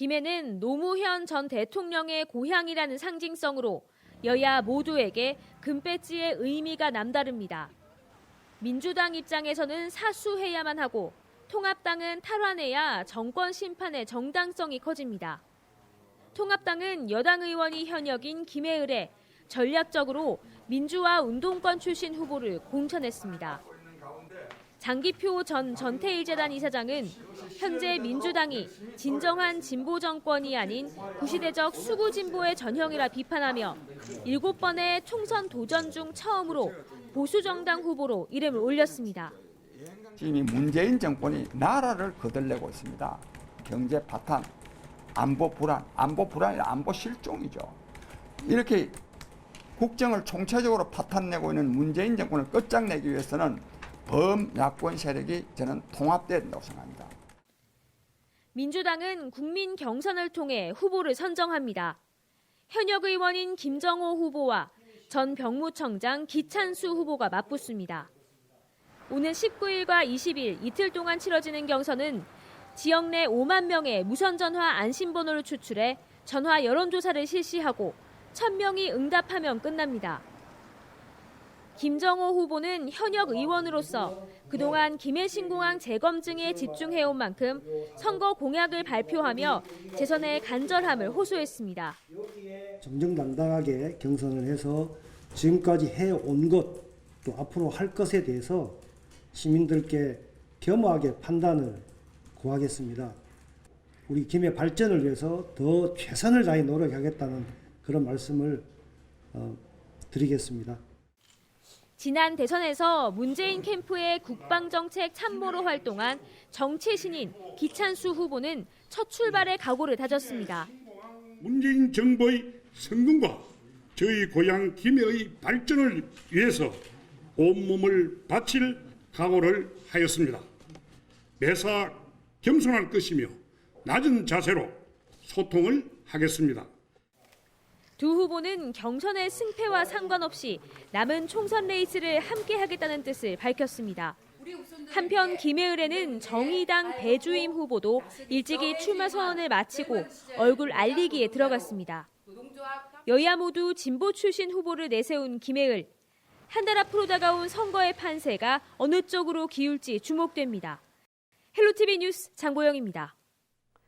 김해는 노무현 전 대통령의 고향이라는 상징성으로 여야 모두에게 금배지의 의미가 남다릅니다. 민주당 입장에서는 사수해야만 하고 통합당은 탈환해야 정권 심판의 정당성이 커집니다. 통합당은 여당 의원이 현역인 김해을에 전략적으로 민주화 운동권 출신 후보를 공천했습니다. 장기표 전 전태일재단 이사장은 현재 민주당이 진정한 진보 정권이 아닌 구시대적 수구 진보의 전형이라 비판하며 일곱 번의 총선 도전 중 처음으로 보수 정당 후보로 이름을 올렸습니다. 이 문재인 정권이 나라를 거들내고 있습니다. 경제 파탄, 안보 불안, 안보 불안이 안보 실종이죠. 이렇게 국정을 총체적으로 파탄내고 있는 문재인 정권을 끝장내기 위해서는 범야권 세력이 저는 통합돼야 된다고 생각합니다. 민주당은 국민 경선을 통해 후보를 선정합니다. 현역 의원인 김정호 후보와 전 병무청장 기찬수 후보가 맞붙습니다. 오는 19일과 20일 이틀 동안 치러지는 경선은 지역 내 5만 명의 무선 전화 안심번호를 추출해 전화 여론조사를 실시하고 1000명이 응답하면 끝납니다. 김정호 후보는 현역 의원으로서 그동안 김해신 공항 재검증에 집중해온 만큼 선거 공약을 발표하며 재선의 간절함을 호소했습니다. 정정당당하게 경선을 해서 지금까지 해온 것, 또 앞으로 할 것에 대해서 시민들께 겸허하게 판단을 구하겠습니다. 우리 김해 발전을 위해서 더 최선을 다해 노력하겠다는 그런 말씀을 어, 드리겠습니다. 지난 대선에서 문재인 캠프의 국방정책 참모로 활동한 정치 신인 기찬수 후보는 첫 출발의 각오를 다졌습니다. 문재인 정부의 성공과 저희 고향 김해의 발전을 위해서 온몸을 바칠 각오를 하였습니다. 매사 겸손할 것이며 낮은 자세로 소통을 하겠습니다. 두 후보는 경선의 승패와 상관없이 남은 총선 레이스를 함께 하겠다는 뜻을 밝혔습니다. 한편 김해을에는 정의당 배주임 후보도 일찍이 출마 선언을 마치고 얼굴 알리기에 들어갔습니다. 여야 모두 진보 출신 후보를 내세운 김해을. 한 달 앞으로 다가온 선거의 판세가 어느 쪽으로 기울지 주목됩니다. 헬로티비 뉴스 장보영입니다.